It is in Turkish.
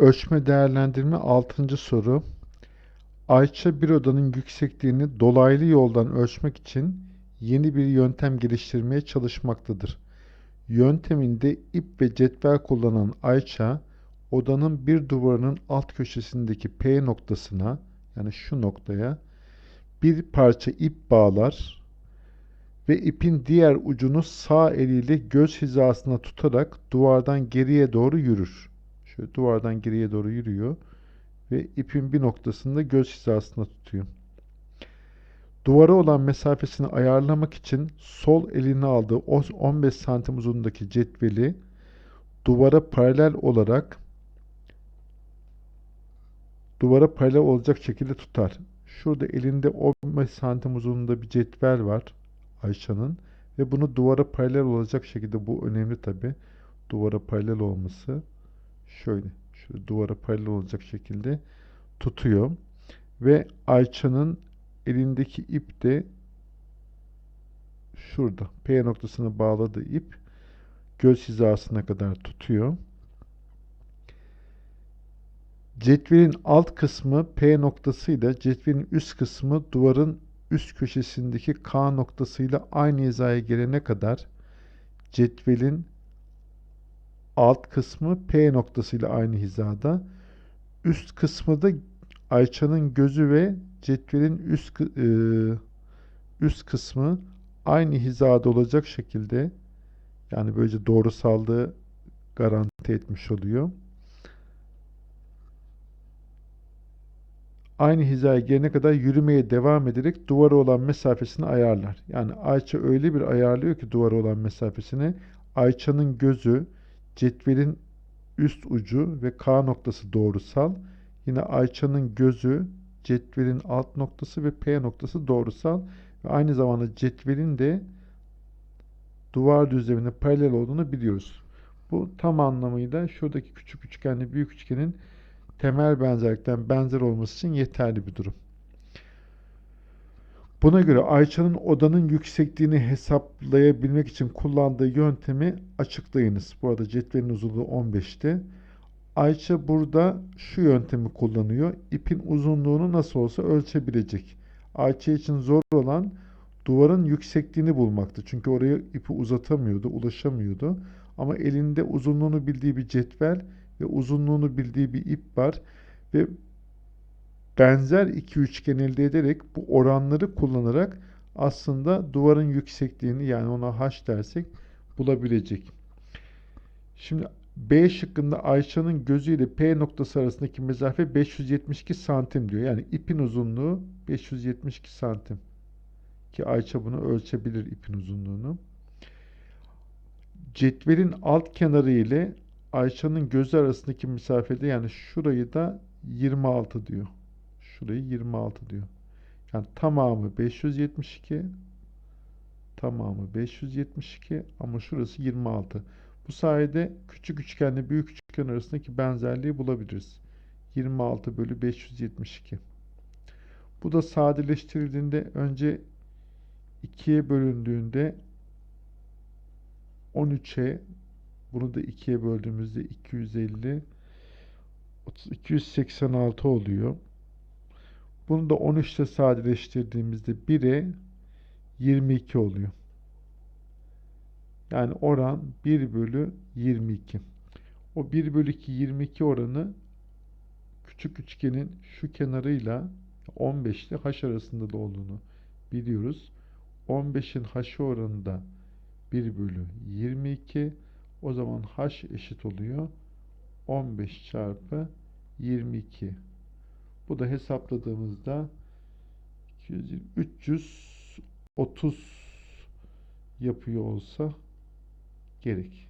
Ölçme değerlendirme 6. soru. Ayça bir odanın yüksekliğini dolaylı yoldan ölçmek için yeni bir yöntem geliştirmeye çalışmaktadır. Yönteminde ip ve cetvel kullanan Ayça, odanın bir duvarının alt köşesindeki P noktasına, yani şu noktaya, bir parça ip bağlar ve ipin diğer ucunu sağ eliyle göz hizasına tutarak duvardan geriye doğru yürür. Şöyle duvardan geriye doğru yürüyor ve ipin bir noktasında göz hizasına tutuyor. Duvara olan mesafesini ayarlamak için sol eline aldığı 15 santim uzunluğundaki cetveli duvara paralel olarak duvara paralel olacak şekilde tutar. Şurada elinde 15 santim uzunluğunda bir cetvel var Ayşe'nin ve bunu duvara paralel olacak şekilde bu önemli tabi duvara paralel olması şöyle şöyle duvara paralel olacak şekilde tutuyor ve Ayça'nın elindeki ip de şurada P noktasına bağladığı ip göz hizasına kadar tutuyor. Cetvelin alt kısmı P noktasıyla cetvelin üst kısmı duvarın üst köşesindeki K noktasıyla aynı hizaya gelene kadar cetvelin alt kısmı P noktasıyla aynı hizada. Üst kısmı da Ayça'nın gözü ve cetvelin üst e, üst kısmı aynı hizada olacak şekilde yani böylece doğrusallığı garanti etmiş oluyor. Aynı hizaya gelene kadar yürümeye devam ederek duvara olan mesafesini ayarlar. Yani Ayça öyle bir ayarlıyor ki duvara olan mesafesini Ayça'nın gözü cetvelin üst ucu ve K noktası doğrusal. Yine Ayça'nın gözü, cetvelin alt noktası ve P noktası doğrusal. Ve aynı zamanda cetvelin de duvar düzlemine paralel olduğunu biliyoruz. Bu tam anlamıyla şuradaki küçük üçgenle büyük üçgenin temel benzerlikten benzer olması için yeterli bir durum. Buna göre Ayça'nın odanın yüksekliğini hesaplayabilmek için kullandığı yöntemi açıklayınız. Bu arada cetvelin uzunluğu 15'ti. Ayça burada şu yöntemi kullanıyor. İpin uzunluğunu nasıl olsa ölçebilecek. Ayça için zor olan duvarın yüksekliğini bulmaktı. Çünkü oraya ipi uzatamıyordu, ulaşamıyordu. Ama elinde uzunluğunu bildiği bir cetvel ve uzunluğunu bildiği bir ip var ve benzer iki üçgen elde ederek bu oranları kullanarak aslında duvarın yüksekliğini yani ona h dersek bulabilecek. Şimdi B şıkkında Ayşe'nin gözü ile P noktası arasındaki mesafe 572 santim diyor. Yani ipin uzunluğu 572 santim. Ki Ayça bunu ölçebilir ipin uzunluğunu. Cetvelin alt kenarı ile Ayşe'nin gözü arasındaki mesafede yani şurayı da 26 diyor. Şurayı 26 diyor. Yani tamamı 572 tamamı 572 ama şurası 26. Bu sayede küçük üçgenle büyük üçgen arasındaki benzerliği bulabiliriz. 26 bölü 572. Bu da sadeleştirildiğinde önce 2'ye bölündüğünde 13'e bunu da 2'ye böldüğümüzde 250 286 oluyor. Bunu da 13 ile sadeleştirdiğimizde 1'e 22 oluyor. Yani oran 1 bölü 22. O 1 bölü 2 22 oranı küçük üçgenin şu kenarıyla 15 ile h arasında da olduğunu biliyoruz. 15'in h oranı da 1 bölü 22. O zaman h eşit oluyor. 15 çarpı 22. Bu da hesapladığımızda 330 yapıyor olsa gerek.